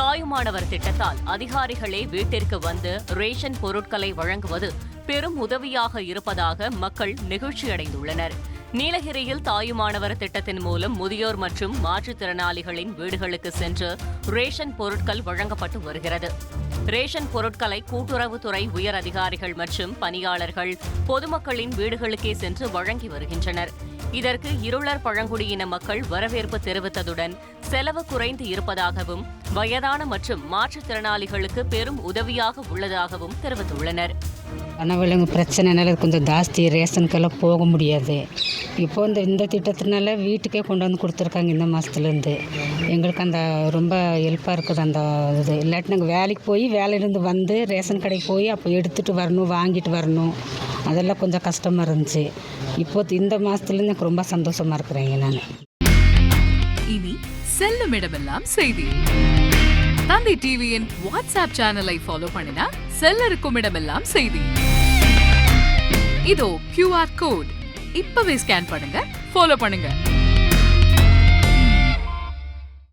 தாயுமானவர் திட்டத்தால் அதிகாரிகளே வீட்டிற்கு வந்து ரேஷன் பொருட்களை வழங்குவது பெரும் உதவியாக இருப்பதாக மக்கள் நெகிழ்ச்சியடைந்துள்ளனர். நீலகிரியில் தாயுமானவர் திட்டத்தின் மூலம் முதியோர் மற்றும் மாற்றுத்திறனாளிகளின் வீடுகளுக்கு சென்று ரேஷன் பொருட்கள் வழங்கப்பட்டு வருகிறது. ரேஷன் பொருட்களை கூட்டுறவுத்துறை உயர் அதிகாரிகள் மற்றும் பணியாளர்கள் பொதுமக்களின் வீடுகளுக்கே சென்று வழங்கி வருகின்றனர். இதற்கு இருளர் பழங்குடியின மக்கள் வரவேற்பு தெரிவித்ததுடன் செலவு குறைந்து இருப்பதாகவும் வயதான மற்றும் மாற்றுத்திறனாளிகளுக்கு பெரும் உதவியாக உள்ளதாகவும் தெரிவித்துள்ளனர். வனவிலங்கு பிரச்சனைனால கொஞ்சம் ஜாஸ்தி ரேஷனுக்கெல்லாம் போக முடியாது. இப்போ இந்த இந்த திட்டத்தினால வீட்டுக்கே கொண்டு வந்து கொடுத்துருக்காங்க இந்த மாதத்துலேருந்து எங்களுக்கு அந்த ரொம்ப ஹெல்ப்பாக இருக்குது அந்த இது. இல்லாட்டி நாங்கள் வேலைக்கு போய் வேலையிலேருந்து வந்து ரேஷன் கடைக்கு போய் அப்போ எடுத்துகிட்டு வரணும் வாங்கிட்டு வரணும். அதெல்லாம் கொஞ்சம் கஷ்டமாக இருந்துச்சு. இப்போ இந்த மாதத்துலேருந்து எனக்கு ரொம்ப சந்தோஷமாக இருக்கிறேங்க நான். இனி செல்லும் இடமெல்லாம் செய்தி. தந்தி டிவியின் வாட்ஸ்அப் சேனலை ஃபாலோ பண்ணினா செல்ல இருக்கும் இடமெல்லாம் செய்தி. இதோ கியூஆர் கோட் இப்பவே ஸ்கேன் பண்ணுங்க ஃபாலோ பண்ணுங்க.